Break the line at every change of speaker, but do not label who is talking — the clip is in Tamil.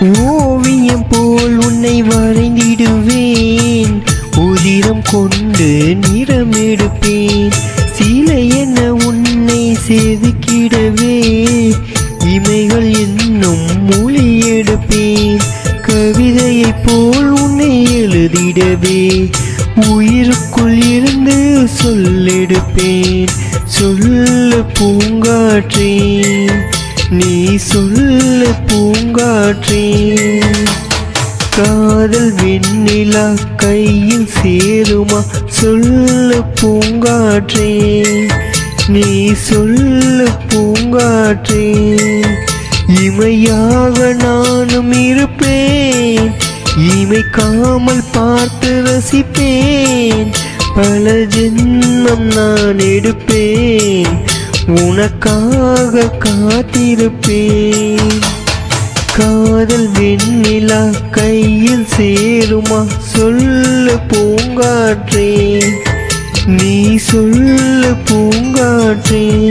ஓவியம் போல் உன்னை வரைந்திடுவேன். உதிரம் கொண்டு நிறம் எடுப்பேன் சில என உன்னை செதுக்கிடவே. இமைகள் என்னும் மொழி எடுப்பேன். கவிதையைப் போல் உன்னை எழுதிடவே. உயிருக்குள் இருந்து சொல்லெடுப்பேன். சொல்ல பூங்காற்றேன். நீ சொல்லு பூங்காற்றே. காதல் வெண்ணிலா கையில் சேருமா? சொல்லு பூங்காற்றே. நீ சொல்லு பூங்காற்றே. இமையாக நானும் இருப்பேன். இமைக்காமல் பார்த்து ரசிப்பேன். பல ஜென்மம் நான் எடுப்பேன். உனக்காக காத்திருப்பேன். காதல் வெண்ணிலா கையில் சேருமா? சொல்லு பூங்காற்றே. நீ சொல்லு பூங்காற்றே.